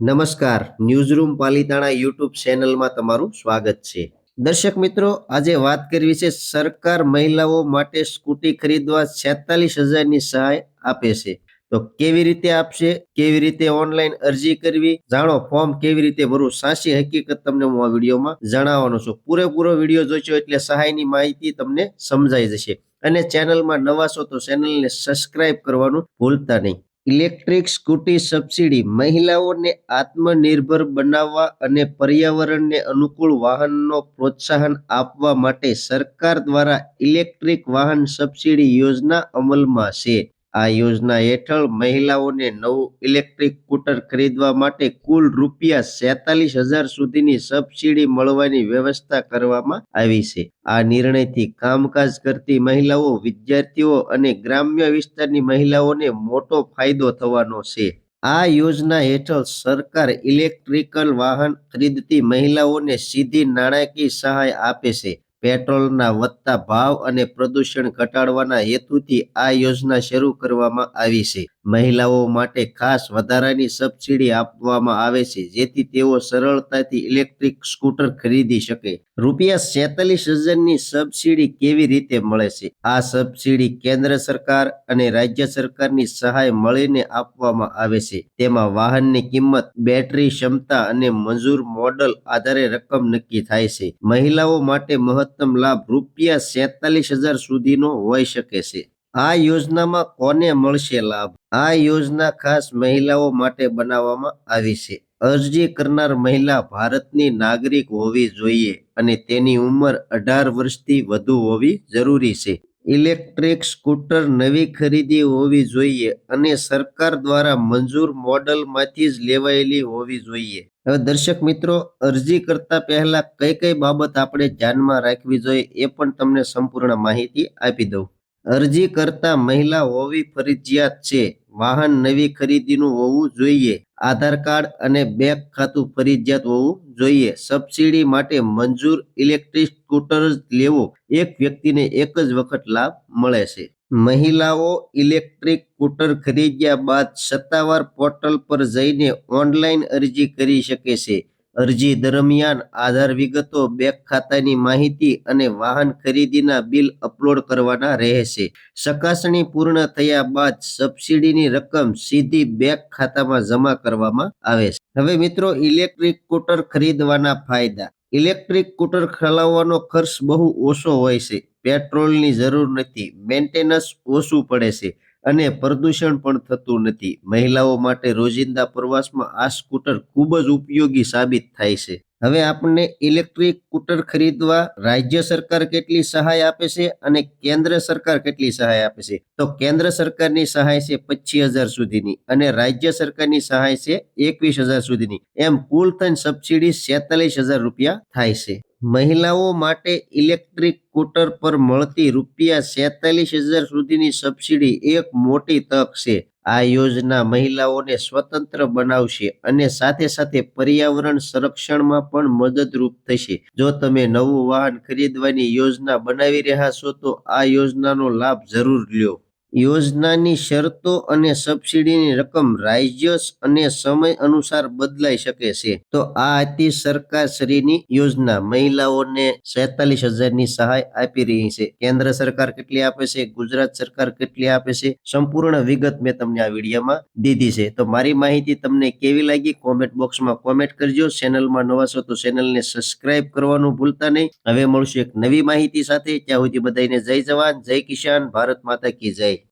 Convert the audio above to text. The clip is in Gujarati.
નમસ્કાર. ન્યૂઝરૂમ પાલિતાણા યુટ્યુબ ચેનલમાં તમારું સ્વાગત છે. દર્શક મિત્રો, આજે વાત કરવી છે સરકાર મહિલાઓ માટે સ્કૂટી ખરીદવા છેતાલીસ હજારની સહાય આપે છે. તો કેવી રીતે આપશે? કેવી રીતે ઓનલાઈન અરજી કરવી? જાણો, ફોર્મ કેવી રીતે ભરવું? સાચી હકીકત તમને હું આ વિડીયોમાં જણાવવાનો છું. પૂરેપૂરો વીડિયો જોઈશો એટલે સહાયની માહિતી તમને સમજાઈ જશે. અને ચેનલમાં નવા છો તો ચેનલને સબસ્ક્રાઇબ કરવાનું ભૂલતા નહીં. ઇલેક્ટ્રિક સ્કૂટી સબસિડી મહિલાઓને આત્મનિર્ભર બનાવવા અને પર્યાવરણને અનુકૂળ વાહનનો પ્રોત્સાહન આપવા માટે સરકાર દ્વારા ઇલેક્ટ્રિક વાહન સબસિડી યોજના અમલમાં છે. આ યોજના હેઠળ મહિલાઓને નવું ઇલેક્ટ્રિક સ્કૂટર ખરીદવા માટે કુલ રૂપિયા સેતાલીસ હજાર સુધીની સબસિડી મળવાની વ્યવસ્થા કરવામાં આવી છે. આ નિર્ણયથી કામકાજ કરતી મહિલાઓ, વિદ્યાર્થીઓ અને ગ્રામ્ય વિસ્તારની મહિલાઓને મોટો ફાયદો થવાનો છે. આ યોજના હેઠળ સરકાર ઇલેક્ટ્રિકલ વાહન ખરીદતી મહિલાઓને સીધી નાણાકીય સહાય આપે છે. પેટ્રોલના વધતા ભાવ અને પ્રદૂષણ ઘટાડવાના હેતુથી આ યોજના શરૂ કરવામાં આવી છે. મહિલાઓ માટે ખાસ વધારાની સબસિડી આપવામાં આવે છે, જેથી તેઓ સરળતાથી ઇલેક્ટ્રિક સ્કૂટર ખરીદી શકે. રૂપિયા સેતાલીસ હજારની સબસિડી કેવી રીતે મળે છે? આ સબસિડી કેન્દ્ર સરકાર અને રાજ્ય સરકારની સહાય મળીને આપવામાં આવે છે. તેમાં વાહનની કિંમત, બેટરી ક્ષમતા અને મંજૂર મોડલ આધારે રકમ નક્કી થાય છે. મહિલાઓ માટે મહત્તમ લાભ રૂપિયા સેતાલીસ હજાર સુધીનો હોઈ શકે છે. આ યોજનામાં કોને મળશે લાભ? આ યોજના ખાસ મહિલાઓ માટે બનાવવામાં આવી છે. અરજી કરનાર મહિલા ભારતની નાગરિક હોવી જોઈએ અને તેની ઉંમર અઢાર વર્ષથી વધુ હોવી જરૂરી છે. ઇલેક્ટ્રિક સ્કૂટર નવી ખરીદી હોવી જોઈએ અને સરકાર દ્વારા મંજૂર મોડલમાંથી જ લેવાયેલી હોવી જોઈએ. હવે દર્શક મિત્રો, અરજી કરતા પહેલા કઈ કઈ બાબત આપણે ધ્યાનમાં રાખવી જોઈએ એ પણ તમને સંપૂર્ણ માહિતી આપી દઉં. અરજી કરતા મહિલા હોવી ફરજિયાત છે. વાહન નવી ખરીદીનું હોવું જોઈએ. આધાર કાર્ડ અને બેંક ખાતું ફરજિયાત હોવું જોઈએ. સબસિડી માટે મંજૂર ઇલેક્ટ્રિક સ્કૂટર લેવો. એક વ્યક્તિને એક જ વખત લાભ મળે છે. મહિલાઓ ઇલેક્ટ્રિક સ્કૂટર ખરીદ્યા બાદ સત્તાવાર પોર્ટલ પર જઈને ઓનલાઈન અરજી કરી શકે છે. અરજી દરમિયાન આધાર વિગતો, બેંક ખાતાની માહિતી અને વાહન ખરીદીના બિલ અપલોડ કરવાના રહેશે. ચકાસણી પૂર્ણ થયા બાદ સબસિડીની રકમ સીધી બેંક ખાતામાં જમા કરવામાં આવે છે. હવે મિત્રો, ઇલેક્ટ્રિક સ્કૂટર ખરીદવાના ફાયદા. ઇલેક્ટ્રિક સ્કૂટર ખલાવવાનો ખર્ચ બહુ ઓછો હોય છે. પેટ્રોલની જરૂર નથી. મેન્ટેનન્સ ઓછું પડે છે. અને પ્રદૂષણ પણ થતું નથી. મહિલાઓ માટે રોજિંદા પ્રવાસમાં આ સ્કૂટર ખૂબ જ ઉપયોગી સાબિત થાય છે. હવે આપણને ઇલેક્ટ્રિક સ્કૂટર ખરીદવા રાજ્ય સરકાર કેટલી સહાય આપે છે અને કેન્દ્ર સરકાર કેટલી સહાય આપે છે? તો કેન્દ્ર સરકારની સહાય છે પચીસ હજાર સુધીની અને રાજ્ય સરકારની સહાય છે એકવીસ હજાર સુધીની. એમ કુલ થઈને સબસિડી સેતાલીસ હજાર રૂપિયા થાય છે. મહિલાઓ માટે ઇલેક્ટ્રિક સ્કૂટર પર મળતી રૂપિયા સેતાલીસ હજાર સુધીની સબસિડી એક મોટી તક છે. આ યોજના મહિલાઓને સ્વતંત્ર બનાવશે અને સાથે સાથે પર્યાવરણ સંરક્ષણમાં પણ મદદરૂપ થશે. જો તમે નવું વાહન ખરીદવાની યોજના બનાવી રહ્યા છો તો આ યોજનાનો લાભ જરૂર લ્યો. યોજનાની શરતો અને સબસિડીની રકમ રાજ્ય અને સમય અનુસાર બદલાઈ શકે છે. તો આ હતી સરકાર શ્રીની યોજના. મહિલાઓને સેતાલીસ હજારની સહાય આપી રહી છે. કેન્દ્ર સરકાર કેટલી આપે છે? ગુજરાત સરકાર કેટલી આપે છે? સંપૂર્ણ વિગત મેં તમને આ વિડીયોમાં દીધી છે. તો મારી માહિતી તમને કેવી લાગી? કોમેન્ટ બોક્સમાં કોમેન્ટ કરજો. ચેનલમાં નવા છો તો ચેનલને સબસ્ક્રાઇબ કરવાનું ભૂલતા નહીં. હવે મળશું એક નવી માહિતી સાથે. ત્યાં સુધી બધાને જય જવાન, જય કિસાન, ભારત માતા કી જય.